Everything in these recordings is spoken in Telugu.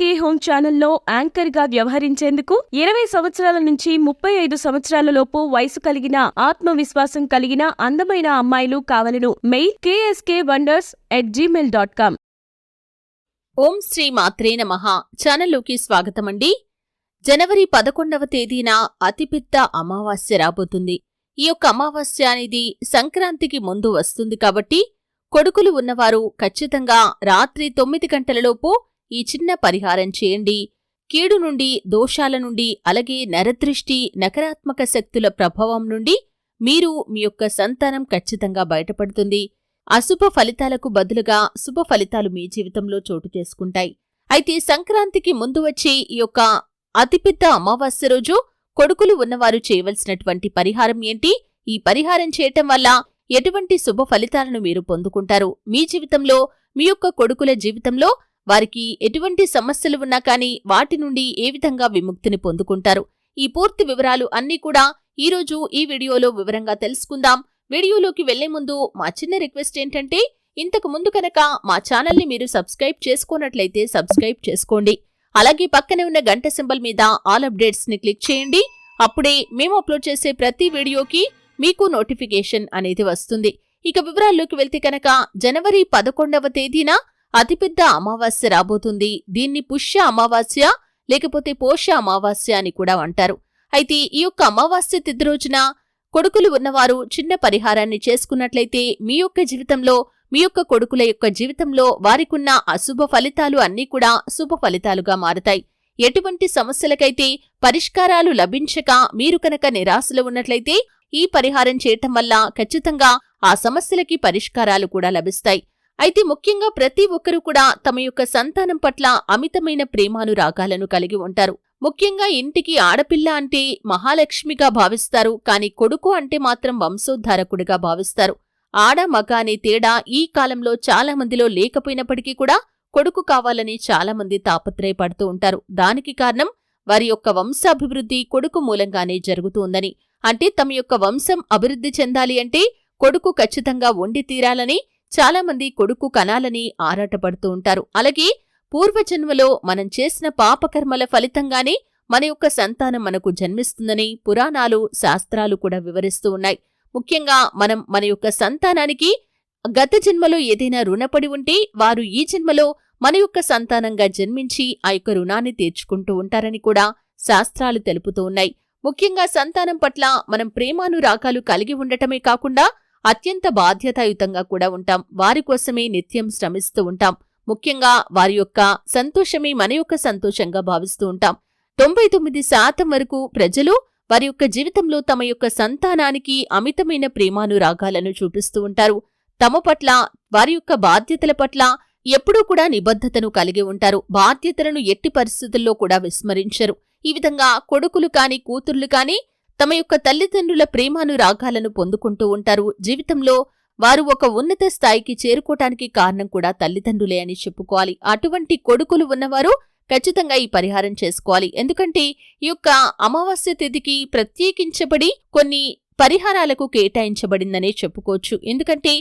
కే హోమ్ ఛానల్లో యాంకర్గా వ్యవహరించేందుకు ఇరవై సంవత్సరాల నుంచి ముప్పై ఐదు సంవత్సరాలలోపు వయసు కలిగిన ఆత్మవిశ్వాసం కలిగిన అందమైన అమ్మాయిలు కావలను mail KSK wonders at Gmail dot com ఓం శ్రీ మాత్రే నమ. ఛానల్లోకి స్వాగతమండి. జనవరి పదకొండవ తేదీన అతిపెద్ద అమావాస్య రాబోతుంది. ఈ యొక్క అమావాస్య అనేది సంక్రాంతికి ముందు వస్తుంది కాబట్టి కొడుకులు ఉన్నవారు ఖచ్చితంగా రాత్రి తొమ్మిది గంటలలోపు ఈ చిన్న పరిహారం చేయండి. కీడు నుండి దోషాల నుండి అలాగే నరదృష్టి నకారాత్మక శక్తుల ప్రభావం నుండి మీరు మీ యొక్క సంతానం ఖచ్చితంగా బయటపడుతుంది. అశుభ ఫలితాలకు బదులుగా శుభ ఫలితాలు మీ జీవితంలో చోటు చేసుకుంటాయి. అయితే సంక్రాంతికి ముందు వచ్చే ఈ యొక్క అతిపెద్ద అమావాస్య రోజు కొడుకులు ఉన్నవారు చేయవలసినటువంటి పరిహారం ఏంటి? ఈ పరిహారం చేయటం వల్ల ఎటువంటి శుభ ఫలితాలను మీరు పొందుకుంటారు? మీ జీవితంలో మీ యొక్క కొడుకుల జీవితంలో వారికి ఎటువంటి సమస్యలు ఉన్నా కానీ వాటి నుండి ఏ విధంగా విముక్తిని పొందుకుంటారు? ఈ పూర్తి వివరాలు అన్నీ కూడా ఈరోజు ఈ వీడియోలో వివరంగా తెలుసుకుందాం. వీడియోలోకి వెళ్ళే ముందు మా చిన్న రిక్వెస్ట్ ఏంటంటే ఇంతకు ముందు కనుక మా ఛానల్ని మీరు సబ్స్క్రైబ్ చేసుకున్నట్లయితే సబ్స్క్రైబ్ చేసుకోండి. అలాగే పక్కనే ఉన్న గంట సింబల్ మీద ఆల్ అప్డేట్స్ని క్లిక్ చేయండి. అప్పుడే మేము అప్లోడ్ చేసే ప్రతి వీడియోకి మీకు నోటిఫికేషన్ అనేది వస్తుంది. ఇక వివరాల్లోకి వెళ్తే కనుక జనవరి పదకొండవ తేదీన అతిపెద్ద అమావాస్య రాబోతుంది. దీన్ని పుష్య అమావాస్య లేకపోతే పోష అమావాస్య అని కూడా అంటారు. అయితే ఈ యొక్క అమావాస్య తిథి రోజున కొడుకులు ఉన్నవారు చిన్న పరిహారాన్ని చేసుకున్నట్లయితే మీ యొక్క జీవితంలో మీ యొక్క కొడుకుల యొక్క జీవితంలో వారికున్న అశుభ ఫలితాలు అన్నీ కూడా శుభ ఫలితాలుగా మారతాయి. ఎటువంటి సమస్యలకైతే పరిష్కారాలు లభించక మీరు కనుక నిరాశలో ఉన్నట్లయితే ఈ పరిహారం చేయటం వల్ల ఖచ్చితంగా ఆ సమస్యలకి పరిష్కారాలు కూడా లభిస్తాయి. అయితే ముఖ్యంగా ప్రతి ఒక్కరూ కూడా తమ యొక్క సంతానం పట్ల అమితమైన ప్రేమానురాగాలను కలిగి ఉంటారు. ముఖ్యంగా ఇంటికి ఆడపిల్ల అంటే మహాలక్ష్మిగా భావిస్తారు. కాని కొడుకు అంటే మాత్రం వంశోద్ధారకుడిగా భావిస్తారు. ఆడ మగ అనే తేడా ఈ కాలంలో చాలా మందిలో లేకపోయినప్పటికీ కూడా కొడుకు కావాలని చాలా మంది తాపత్రయపడుతూ ఉంటారు. దానికి కారణం వారి యొక్క వంశాభివృద్ధి కొడుకు మూలంగానే జరుగుతుందని అంటే తమ యొక్క వంశం అభివృద్ధి చెందాలి అంటే కొడుకు ఖచ్చితంగా వండి తీరాలని చాలా మంది కొడుకు కనాలని ఆరాటపడుతూ ఉంటారు. అలాగే పూర్వజన్మలో మనం చేసిన పాపకర్మల ఫలితంగానే మన యొక్క సంతానం మనకు జన్మిస్తుందని పురాణాలు శాస్త్రాలు కూడా వివరిస్తూ ఉన్నాయి. ముఖ్యంగా మనం మన యొక్క సంతానానికి గత జన్మలో ఏదైనా రుణపడి ఉంటే వారు ఈ జన్మలో మన యొక్క సంతానంగా జన్మించి ఆ యొక్క రుణాన్ని తీర్చుకుంటూ ఉంటారని కూడా శాస్త్రాలు తెలుపుతూ ఉన్నాయి. ముఖ్యంగా సంతానం పట్ల మనం ప్రేమానురాగాలు కలిగి ఉండటమే కాకుండా అత్యంత బాధ్యతాయుతంగా కూడా ఉంటాం. వారి కోసమే నిత్యం శ్రమిస్తూ ఉంటాం. ముఖ్యంగా వారి యొక్క సంతోషమే మన యొక్క సంతోషంగా భావిస్తూ ఉంటాం. తొంభై తొమ్మిది శాతం వరకు ప్రజలు వారి యొక్క జీవితంలో తమ యొక్క సంతానానికి అమితమైన ప్రేమానురాగాలను చూపిస్తూ ఉంటారు. తమ పట్ల వారి యొక్క బాధ్యతల పట్ల ఎప్పుడూ కూడా నిబద్ధతను కలిగి ఉంటారు. బాధ్యతలను ఎట్టి పరిస్థితుల్లో కూడా విస్మరించరు. ఈ విధంగా కొడుకులు కాని కూతుర్లు కాని తమ యొక్క తల్లిదండ్రుల ప్రేమానురాగాలను పొందుకుంటూ ఉంటారు. జీవితంలో వారు ఒక ఉన్నత స్థాయికి చేరుకోవటానికి కారణం కూడా తల్లిదండ్రులే అని చెప్పుకోవాలి. అటువంటి కొడుకులు ఉన్నవారు ఖచ్చితంగా ఈ పరిహారం చేసుకోవాలి. ఎందుకంటే ఈ యొక్క అమావాస్య తిథికి ప్రత్యేకించబడి కొన్ని పరిహారాలకు కేటాయించబడిందనే చెప్పుకోవచ్చు. ఎందుకంటే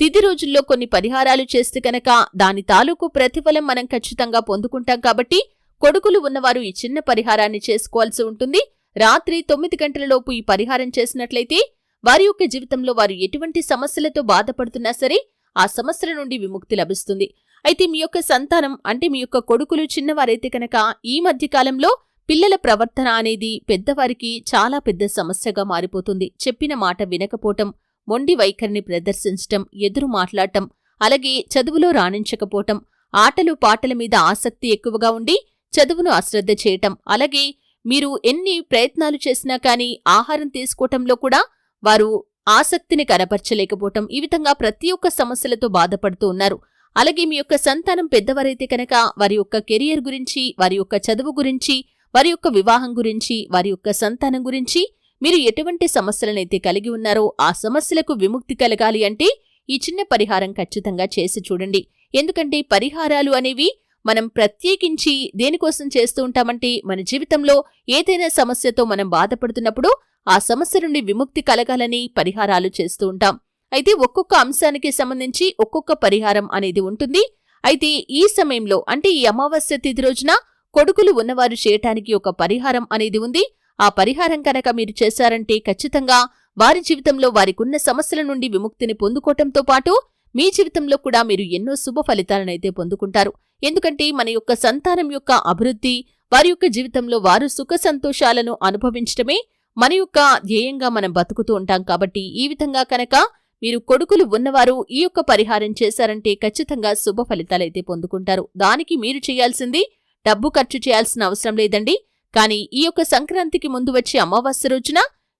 తిథి రోజుల్లో కొన్ని పరిహారాలు చేస్తే కనుక దాని తాలూకు ప్రతిఫలం మనం ఖచ్చితంగా పొందుకుంటాం కాబట్టి కొడుకులు ఉన్నవారు ఈ చిన్న పరిహారాన్ని చేసుకోవాల్సి ఉంటుంది. రాత్రి తొమ్మిది గంటలలోపు ఈ పరిహారం చేసినట్లయితే వారి యొక్క జీవితంలో వారు ఎటువంటి సమస్యలతో బాధపడుతున్నా సరే ఆ సమస్యల నుండి విముక్తి లభిస్తుంది. అయితే మీ యొక్క సంతానం అంటే మీ యొక్క కొడుకులు చిన్నవారైతే కనుక ఈ మధ్య కాలంలో పిల్లల ప్రవర్తన అనేది పెద్దవారికి చాలా పెద్ద సమస్యగా మారిపోతుంది. చెప్పిన మాట వినకపోవటం మొండి వైఖరిని ప్రదర్శించటం ఎదురు మాట్లాడటం అలాగే చదువులో రాణించకపోవటం ఆటలు పాటల మీద ఆసక్తి ఎక్కువగా ఉండి చదువును అశ్రద్ధ చేయటం అలాగే మీరు ఎన్ని ప్రయత్నాలు చేసినా కానీ ఆహారం తీసుకోవటంలో కూడా వారు ఆసక్తిని కనపరచలేకపోవటం ఈ విధంగా ప్రతి ఒక్క సమస్యలతో బాధపడుతూ ఉన్నారు. అలాగే మీ యొక్క సంతానం పెద్దవారైతే కనుక వారి యొక్క కెరియర్ గురించి వారి యొక్క చదువు గురించి వారి యొక్క వివాహం గురించి వారి యొక్క సంతానం గురించి మీరు ఎటువంటి సమస్యలనైతే కలిగి ఉన్నారో ఆ సమస్యలకు విముక్తి కలగాలి అంటే ఈ చిన్న పరిహారం ఖచ్చితంగా చేసి చూడండి. ఎందుకంటే పరిహారాలు అనేవి మనం ప్రత్యేకించి దేనికోసం చేస్తూ ఉంటామంటే మన జీవితంలో ఏదైనా సమస్యతో మనం బాధపడుతున్నప్పుడు ఆ సమస్య నుండి విముక్తి కలగాలని పరిహారాలు చేస్తూ ఉంటాం. అయితే ఒక్కొక్క అంశానికి సంబంధించి ఒక్కొక్క పరిహారం అనేది ఉంటుంది. అయితే ఈ సమయంలో అంటే ఈ అమావాస్య తిథి రోజున కొడుకులు ఉన్నవారు చేయటానికి ఒక పరిహారం అనేది ఉంది. ఆ పరిహారం కనుక మీరు చేశారంటే ఖచ్చితంగా వారి జీవితంలో వారికున్న సమస్యల నుండి విముక్తిని పొందుకోవటంతో పాటు మీ జీవితంలో కూడా మీరు ఎన్నో శుభ ఫలితాలనైతే పొందుకుంటారు. ఎందుకంటే మన యొక్క సంతానం యొక్క అభివృద్ధి వారి యొక్క జీవితంలో వారు సుఖ సంతోషాలను అనుభవించడమే మన యొక్క ధ్యేయంగా మనం బతుకుతూ ఉంటాం. కాబట్టి ఈ విధంగా కనుక మీరు కొడుకులు ఉన్నవారు ఈ యొక్క పరిహారం చేశారంటే ఖచ్చితంగా శుభ ఫలితాలైతే పొందుకుంటారు. దానికి మీరు చేయాల్సింది డబ్బు ఖర్చు చేయాల్సిన అవసరం లేదండి. కానీ ఈ యొక్క సంక్రాంతికి ముందు వచ్చే అమావాస్య రోజున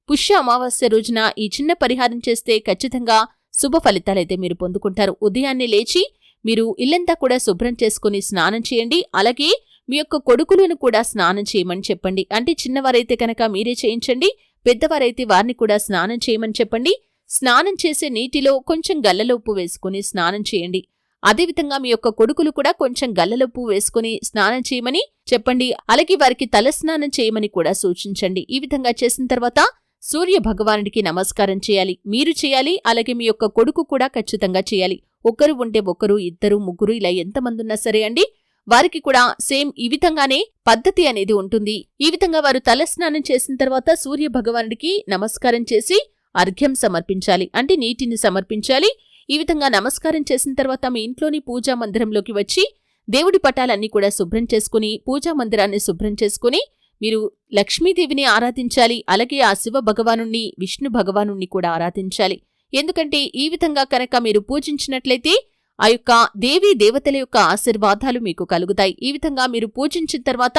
పుష్య అమావాస్య రోజున ఈ చిన్న పరిహారం చేస్తే ఖచ్చితంగా శుభ ఫలితాలైతే మీరు పొందుకుంటారు. ఉదయాన్నే లేచి మీరు ఇల్లంతా కూడా శుభ్రం చేసుకుని స్నానం చేయండి. అలాగే మీ యొక్క కొడుకులను కూడా స్నానం చేయమని చెప్పండి. అంటే చిన్నవారైతే కనుక మీరే చేయించండి. పెద్దవారైతే వారిని కూడా స్నానం చేయమని చెప్పండి. స్నానం చేసే నీటిలో కొంచెం గల్లలోపు వేసుకుని స్నానం చేయండి. అదేవిధంగా మీ యొక్క కొడుకులు కూడా కొంచెం గల్లలోపు వేసుకుని స్నానం చేయమని చెప్పండి. అలాగే వారికి తలస్నానం చేయమని కూడా సూచించండి. ఈ విధంగా చేసిన తర్వాత సూర్య భగవానుడికి నమస్కారం చేయాలి. మీరు చేయాలి అలాగే మీ యొక్క కొడుకు కూడా ఖచ్చితంగా చేయాలి. ఒకరు ఉంటే ఒకరు ఇద్దరు ముగ్గురు ఇలా ఎంతమంది ఉన్నా సరే అండి వారికి కూడా సేమ్ ఈ విధంగానే పద్ధతి అనేది ఉంటుంది. ఈ విధంగా వారు తలస్నానం చేసిన తర్వాత సూర్య భగవానుడికి నమస్కారం చేసి అర్ఘ్యం సమర్పించాలి. అంటే నీటిని సమర్పించాలి. ఈ విధంగా నమస్కారం చేసిన తర్వాత మీ ఇంట్లోని పూజా మందిరంలోకి వచ్చి దేవుడి పటాలన్నీ కూడా శుభ్రం చేసుకుని పూజా మందిరాన్ని శుభ్రం చేసుకుని మీరు లక్ష్మీదేవిని ఆరాధించాలి అలాగే ఆ శివ భగవాను విష్ణు భగవాను కూడా ఆరాధించాలి. ఎందుకంటే ఈ విధంగా కనుక మీరు పూజించినట్లయితే ఆ యొక్క దేవీ దేవతల యొక్క ఆశీర్వాదాలు మీకు కలుగుతాయి. ఈ విధంగా మీరు పూజించిన తర్వాత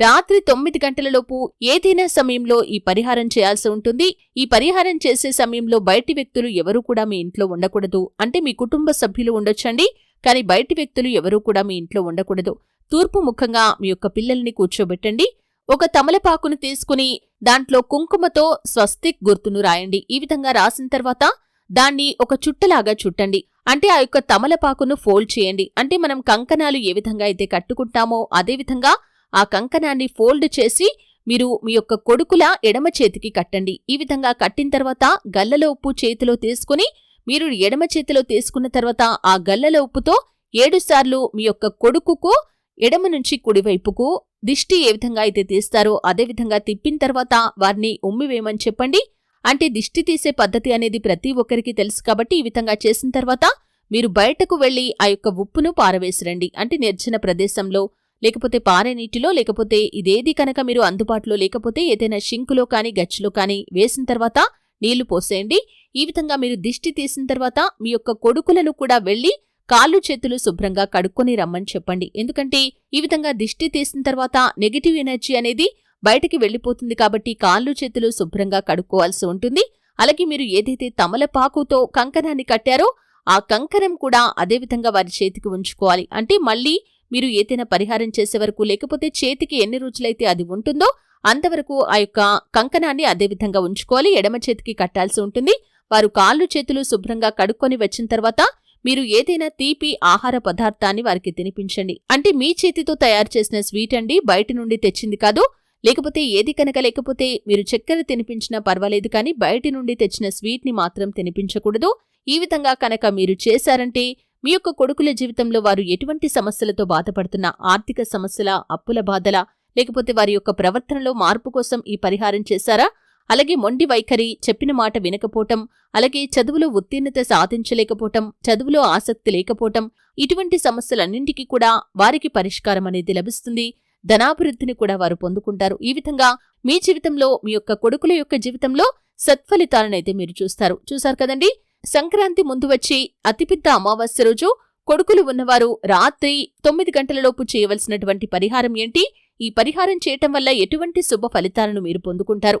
రాత్రి తొమ్మిది గంటలలోపు ఏదైనా సమయంలో ఈ పరిహారం చేయాల్సి ఉంటుంది. ఈ పరిహారం చేసే సమయంలో బయటి వ్యక్తులు ఎవరూ కూడా మీ ఇంట్లో ఉండకూడదు. అంటే మీ కుటుంబ సభ్యులు ఉండొచ్చండి కానీ బయటి వ్యక్తులు ఎవరూ కూడా మీ ఇంట్లో ఉండకూడదు. తూర్పు ముఖంగా మీ యొక్క పిల్లల్ని కూర్చోబెట్టండి. ఒక తమలపాకును తీసుకుని దాంట్లో కుంకుమతో స్వస్తిక్ గుర్తును రాయండి. ఈ విధంగా రాసిన తర్వాత దాన్ని ఒక చుట్టలాగా చుట్టండి. అంటే ఆ యొక్క తమలపాకును ఫోల్డ్ చేయండి. అంటే మనం కంకణాలు ఏ విధంగా అయితే కట్టుకుంటామో అదేవిధంగా ఆ కంకణాన్ని ఫోల్డ్ చేసి మీరు మీ యొక్క కొడుకుల ఎడమ చేతికి కట్టండి. ఈ విధంగా కట్టిన తర్వాత గల్లల ఉప్పు చేతిలో తీసుకుని మీరు ఎడమ చేతిలో తీసుకున్న తర్వాత ఆ గల్లల ఉప్పుతో ఏడుసార్లు మీ యొక్క కొడుకుకు ఎడమ నుంచి కుడివైపుకు దిష్టి ఏ విధంగా అయితే తీస్తారో అదే విధంగా తిప్పిన తర్వాత వారిని ఉమ్మివేయమని చెప్పండి. అంటే దిష్టి తీసే పద్ధతి అనేది ప్రతి ఒక్కరికి తెలుసు కాబట్టి ఈ విధంగా చేసిన తర్వాత మీరు బయటకు వెళ్ళి ఆ యొక్క ఉప్పును పారవేసిరండి. అంటే నిర్జన ప్రదేశంలో లేకపోతే పారే నీటిలో లేకపోతే ఇదేది కనుక మీరు అందుబాటులో లేకపోతే ఏదైనా షింకులో కానీ గచ్చిలో కానీ వేసిన తర్వాత నీళ్ళు పోసేయండి. ఈ విధంగా మీరు దిష్టి తీసిన తర్వాత మీ యొక్క కొడుకులను కూడా వెళ్ళి కాళ్ళు చేతులు శుభ్రంగా కడుక్కొని రమ్మని చెప్పండి. ఎందుకంటే ఈ విధంగా దిష్టి తీసిన తర్వాత నెగిటివ్ ఎనర్జీ అనేది బయటికి వెళ్ళిపోతుంది కాబట్టి కాళ్ళు చేతులు శుభ్రంగా కడుక్కోవాల్సి ఉంటుంది. అలాగే మీరు ఏదైతే తమలపాకుతో కంకణాన్ని కట్టారో ఆ కంకణం కూడా అదేవిధంగా వారి చేతికి ఉంచుకోవాలి. అంటే మళ్ళీ మీరు ఏదైనా పరిహారం చేసే వరకు లేకపోతే చేతికి ఎన్ని రోజులైతే అది ఉంటుందో అంతవరకు ఆ యొక్క కంకణాన్ని అదేవిధంగా ఉంచుకోవాలి. ఎడమ చేతికి కట్టాల్సి ఉంటుంది. వారు కాళ్ళు చేతులు శుభ్రంగా కడుక్కొని వచ్చిన తర్వాత మీరు ఏదైనా తీపి ఆహార పదార్థాన్ని వారికి తినిపించండి. అంటే మీ చేతితో తయారు చేసిన స్వీట్ అండి బయట నుండి తెచ్చింది కాదు. లేకపోతే ఏది కనుక లేకపోతే మీరు చక్కెర తినిపించినా పర్వాలేదు కానీ బయటి నుండి తెచ్చిన స్వీట్ని మాత్రం తినిపించకూడదు. ఈ విధంగా కనుక మీరు చేశారంటే మీ యొక్క కొడుకుల జీవితంలో వారు ఎటువంటి సమస్యలతో బాధపడుతున్న ఆర్థిక సమస్యల అప్పుల బాధల లేకపోతే వారి యొక్క ప్రవర్తనలో మార్పు కోసం ఈ పరిహారం చేశారా? అలాగే మొండి వైఖరి చెప్పిన మాట వినకపోవటం అలాగే చదువులో ఉత్తీర్ణత సాధించలేకపోవటం చదువులో ఆసక్తి లేకపోవటం ఇటువంటి సమస్యలన్నింటికీ కూడా వారికి పరిష్కారం అనేది లభిస్తుంది. ధనాభివృద్ధిని కూడా వారు పొందుకుంటారు. ఈ విధంగా మీ జీవితంలో మీ యొక్క కొడుకుల యొక్క జీవితంలో సత్ఫలితాలనైతే మీరు చూస్తారు. చూశారు కదండి? సంక్రాంతి ముందు వచ్చి అతిపెద్ద అమావాస్య రోజు కొడుకులు ఉన్నవారు రాత్రి తొమ్మిది గంటలలోపు చేయవలసినటువంటి పరిహారం ఏంటి? ఈ పరిహారం చేయటం వల్ల ఎటువంటి శుభ ఫలితాలను మీరు పొందుకుంటారు?